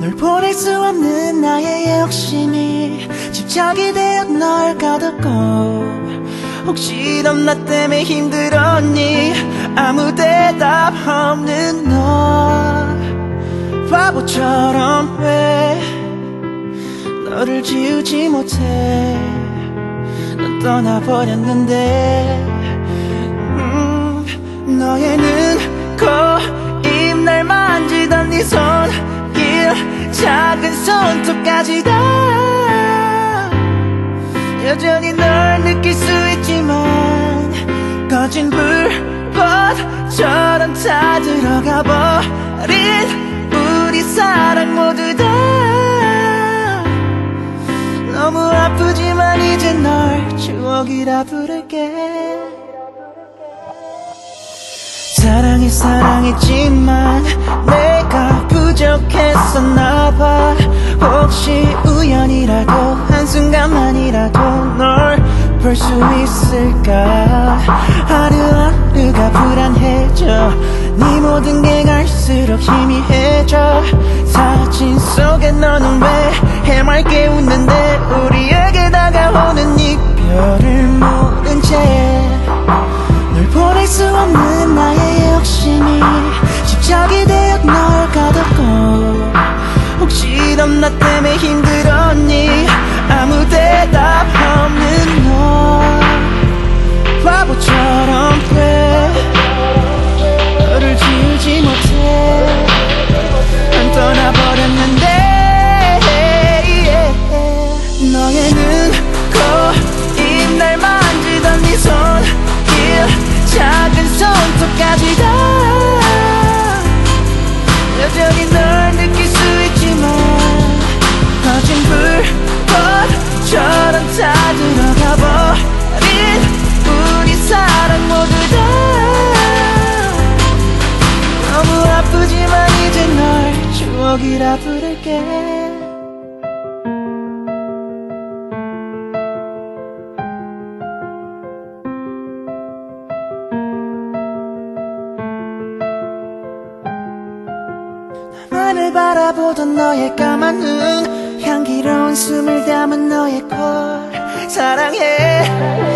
널 보낼 수 없는 나의 욕심이 집착이 되어 널 가뒀고. 혹시 넌 나 때문에 힘들었니? 아무 대답 없는 너. 바보처럼 왜 너를 지우지 못해? 넌 떠나버렸는데. 음, 너의 눈, 다 여전히 널 느낄 수 있지만 꺼진 불꽃처럼 다 들어가 버린 우리 사랑 모두 다 너무 아프지만 이제 널 추억이라 부를게. 사랑해 사랑했지만 내가 부족했었나 봐. 혹시 우연이라도 한순간만이라도 널 볼 수 있을까? 하루하루가 불안해져. 네 모든 게 갈수록 희미해져. 사진 속에 너는 왜 해맑게 웃는데 우리에게 다가오는 혹시 추억이라 부를게. 나를 바라보던 너의 까만 눈 향기로운 숨을 담은 너의 콜 사랑해